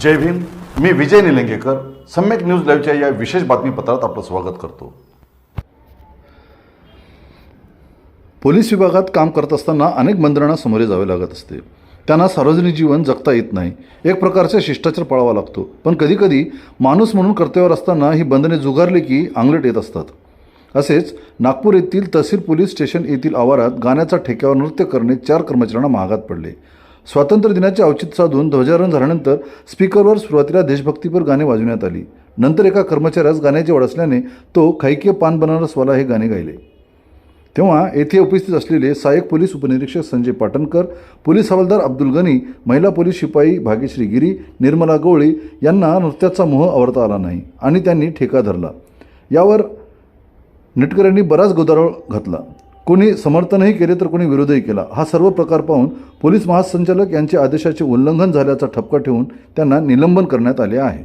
जय भीम. मी विजय निलंगेकर. सम्यक न्यूज लाईव्हच्या या विशेष बातमीपत्रात आपलं स्वागत करतो. पोलीस विभागात काम करत असताना अनेक बंधनांना सामोरे जावे लागत असते. त्यांना सार्वजनिक जीवन जगता येत नाही. एक प्रकारचा शिष्टाचार पाळावा लागतो. पण कधीकधी माणूस म्हणून कर्तव्यावर असताना ही बंधने जुगारली की आंगलट येत असतात. असेच नागपूर येथील तहसील पोलीस स्टेशन येथील आवारात गाण्याचा ठेक्यावर नृत्य करणे चार कर्मचाऱ्यांना महागात पडले. स्वातंत्र्य दिनाचे औचित्य साधून ध्वजारोहण झाल्यानंतर स्पीकरवर सुरुवातीला देशभक्तीपर गाणे वाजवण्यात आली. नंतर एका कर्मचाऱ्यास गाण्याची आवड असल्याने तो खैकीय पान बनारसवाला हे गाणे गायले. तेव्हा येथे उपस्थित असलेले सहाय्यक पोलीस उपनिरीक्षक संजय पाटणकर पोलीस हवालदार अब्दुल गनी महिला पोलीस शिपाई भाग्यश्री गिरी निर्मला गवळी यांना नृत्याचा मोह आवडता आला नाही आणि त्यांनी ठेका धरला. यावर नेटकऱ्यांनी बराच गोदारोळ घातला. कोणी समर्थनही केले तर कोणी विरोधही केला. हा सर्व प्रकार पाहून पोलीस महासंचालक यांच्या आदेशाचे उल्लंघन झाल्याचा ठपका ठेवून त्यांना निलंबन करण्यात आले आहे.